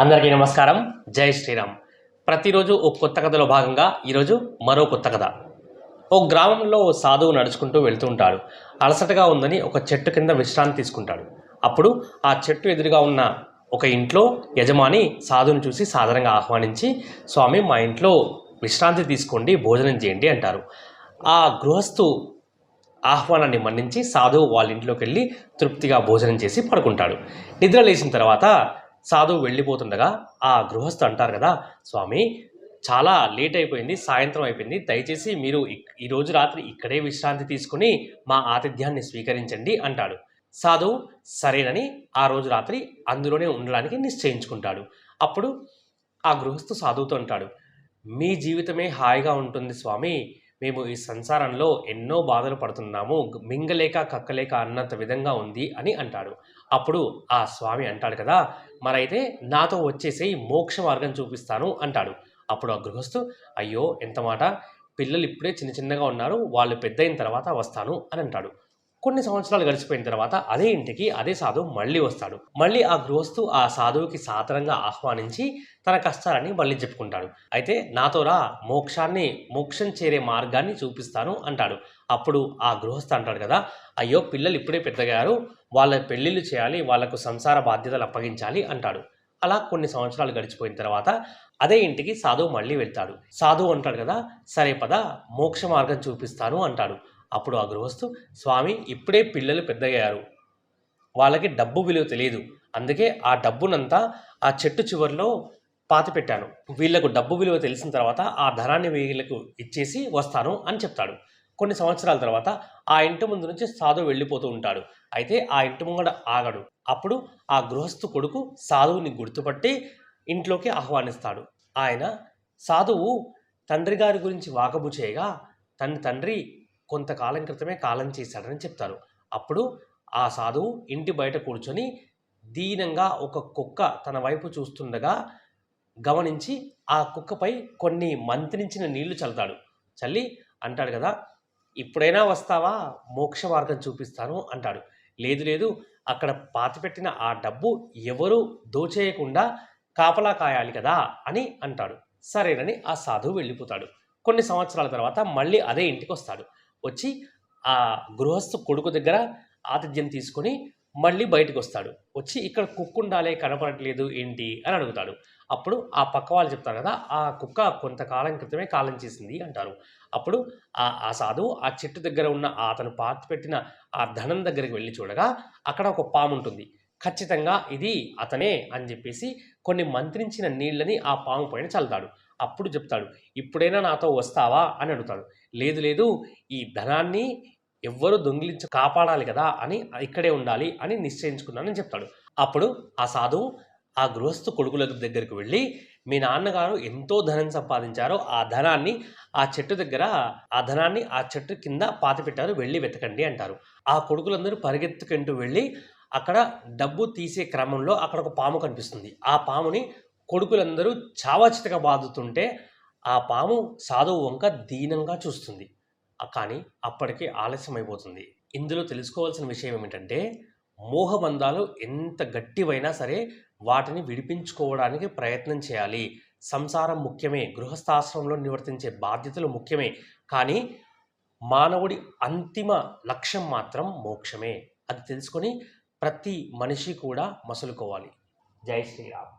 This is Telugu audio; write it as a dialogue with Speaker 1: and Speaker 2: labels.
Speaker 1: అందరికీ నమస్కారం. జై శ్రీరామ్. ప్రతిరోజు ఓ కొత్త కథలో భాగంగా ఈరోజు మరో కొత్త కథ. ఓ గ్రామంలో ఓ సాధువు నడుచుకుంటూ వెళ్తూ ఉంటాడు. అలసటగా ఉందని ఒక చెట్టు కింద విశ్రాంతి తీసుకుంటాడు. అప్పుడు ఆ చెట్టు ఎదురుగా ఉన్న ఒక ఇంట్లో యజమాని సాధువుని చూసి సాధారణంగా ఆహ్వానించి స్వామి మా ఇంట్లో విశ్రాంతి తీసుకోండి భోజనం చేయండి అంటారు. ఆ గృహస్థు ఆహ్వానాన్ని మన్నించి సాధువు వాళ్ళ ఇంట్లోకి వెళ్ళి తృప్తిగా భోజనం చేసి పడుకుంటాడు. నిద్ర లేచిన తర్వాత సాధువు వెళ్ళిపోతుండగా ఆ గృహస్థు అంటారు కదా స్వామి చాలా లేట్ అయిపోయింది సాయంత్రం అయిపోయింది. దయచేసి మీరు ఈరోజు రాత్రి ఇక్కడే విశ్రాంతి తీసుకుని మా ఆతిథ్యాన్ని స్వీకరించండి అంటాడు. సాధువు సరేనని ఆ రోజు రాత్రి అందులోనే ఉండడానికి నిశ్చయించుకుంటాడు. అప్పుడు ఆ గృహస్థు సాధువుతో అంటాడు మీ జీవితమే హాయిగా ఉంటుంది స్వామి. మేము ఈ సంసారంలో ఎన్నో బాధలు పడుతున్నాము మింగలేక కక్కలేక అన్నంత విధంగా ఉంది అని అంటాడు. అప్పుడు ఆ స్వామి అంటాడు కదా మరైతే నాతో వచ్చేసి మోక్ష మార్గం చూపిస్తాను అంటాడు. అప్పుడు ఆ గృహస్థు అయ్యో ఎంత మాట? పిల్లలు ఇప్పుడే చిన్న చిన్నగా ఉన్నారు వాళ్ళు పెద్ద అయిన తర్వాత వస్తాను అని అంటాడు. కొన్ని సంవత్సరాలు గడిచిపోయిన తర్వాత అదే ఇంటికి అదే సాధువు మళ్ళీ వస్తాడు. మళ్ళీ ఆ గృహస్థు ఆ సాధువుకి సాధారణంగా ఆహ్వానించి తన కష్టాలని మళ్ళీ చెప్పుకుంటాడు. అయితే నాతో రా మోక్షాన్ని మోక్షం చేరే మార్గాన్ని చూపిస్తాను అంటాడు. అప్పుడు ఆ గృహస్థ అంటాడు కదా అయ్యో పిల్లలు ఇప్పుడే పెద్దగారు వాళ్ళ పెళ్ళిళ్ళు చేయాలి వాళ్ళకు సంసార బాధ్యతలు అప్పగించాలి అంటాడు. అలా కొన్ని సంవత్సరాలు గడిచిపోయిన తర్వాత అదే ఇంటికి సాధువు మళ్ళీ వెళ్తాడు. సాధువు అంటాడు కదా సరే పద మోక్ష మార్గం చూపిస్తాను అంటాడు. అప్పుడు ఆ గృహస్థు స్వామి ఇప్పుడే పిల్లలు పెద్దగయ్యారు. వాళ్ళకి డబ్బు విలువ తెలియదు అందుకే ఆ డబ్బునంతా ఆ చెట్టు చివరిలో పాతి పెట్టాను. వీళ్ళకు డబ్బు విలువ తెలిసిన తర్వాత ఆ ధనాన్ని వీళ్ళకు ఇచ్చేసి వస్తాను అని చెప్తాడు. కొన్ని సంవత్సరాల తర్వాత ఆ ఇంటి ముందు నుంచి సాధువు వెళ్ళిపోతూ ఉంటాడు. అయితే ఆ ఇంటి ముంగడ ఆగడు. అప్పుడు ఆ గృహస్థు కొడుకు సాధువుని గుర్తుపట్టి ఇంట్లోకి ఆహ్వానిస్తాడు. ఆయన సాధువు తండ్రి గారి గురించి వాకబు చేయగా తన తండ్రి కొంతకాలం క్రితమే కాలం చేశాడని చెప్తారు. అప్పుడు ఆ సాధువు ఇంటి బయట కూర్చొని దీనంగా ఒక కుక్క తన వైపు చూస్తుండగా గమనించి ఆ కుక్కపై కొన్ని మంత్రించిన నీళ్ళు చల్లుతాడు. చల్లి అంటాడు కదా ఇప్పుడైనా వస్తావా? మోక్ష మార్గం చూపిస్తాను అంటాడు. లేదు లేదు అక్కడ పాతిపెట్టిన ఆ డబ్బు ఎవరు దోచేయకుండా కాపలా కాయాలి కదా అని అంటాడు. సరేనని ఆ సాధువు వెళ్ళిపోతాడు. కొన్ని సంవత్సరాల తర్వాత మళ్ళీ అదే ఇంటికి వస్తాడు వచ్చి ఆ గృహస్థు కొడుకు దగ్గర ఆతిథ్యం తీసుకొని మళ్ళీ బయటకు వస్తాడు వచ్చి ఇక్కడ కుక్క ఉండాలే కనపడట్లేదు ఏంటి అని అడుగుతాడు. అప్పుడు ఆ పక్క వాళ్ళు చెప్తారు కదా ఆ కుక్క కొంతకాలం క్రితమే కాలం చేసింది అంటారు. అప్పుడు ఆ ఆ సాధువు ఆ చెట్టు దగ్గర ఉన్న అతను పాతి పెట్టిన ఆ ధనం దగ్గరికి వెళ్ళి చూడగా అక్కడ ఒక పాము ఉంటుంది. ఖచ్చితంగా ఇది అతనే అని చెప్పేసి కొన్ని మంత్రించిన నీళ్ళని ఆ పాము పైన చల్లుతాడు. అప్పుడు చెప్తాడు ఇప్పుడైనా నాతో వస్తావా? అని అడుగుతాడు. లేదు లేదు ఈ ధనాన్ని ఎవ్వరూ దొంగిలించి కాపాడాలి కదా అని ఇక్కడే ఉండాలి అని నిశ్చయించుకున్నానని చెప్తాడు. అప్పుడు ఆ సాధువు ఆ గృహస్థు కొడుకుల దగ్గరికి వెళ్ళి మీ నాన్నగారు ఎంతో ధనం సంపాదించారో ఆ ధనాన్ని ఆ చెట్టు దగ్గర ఆ ధనాన్ని ఆ చెట్టు కింద పాతిపెట్టారు వెళ్ళి వెతకండి అంటారు. ఆ కొడుకులందరూ పరిగెత్తుకుంటూ వెళ్ళి అక్కడ డబ్బు తీసే క్రమంలో అక్కడ ఒక పాము కనిపిస్తుంది. ఆ పాముని కొడుకులందరూ చావచితక బాదుతుంటే ఆ పాము సాధువు వంక దీనంగా చూస్తుంది. కానీ అప్పటికే ఆలస్యం అయిపోతుంది ఇందులో తెలుసుకోవాల్సిన విషయం ఏమిటంటే మోహబంధాలు ఎంత గట్టివైనా సరే వాటిని విడిపించుకోవడానికి ప్రయత్నం చేయాలి. సంసారం ముఖ్యమే గృహస్థాశ్రమంలో నివర్తించే బాధ్యతలు ముఖ్యమే. కానీ మానవుడి అంతిమ లక్ష్యం మాత్రం మోక్షమే. అది తెలుసుకొని ప్రతి మనిషి కూడా మసులుకోవాలి. జై శ్రీరామ్.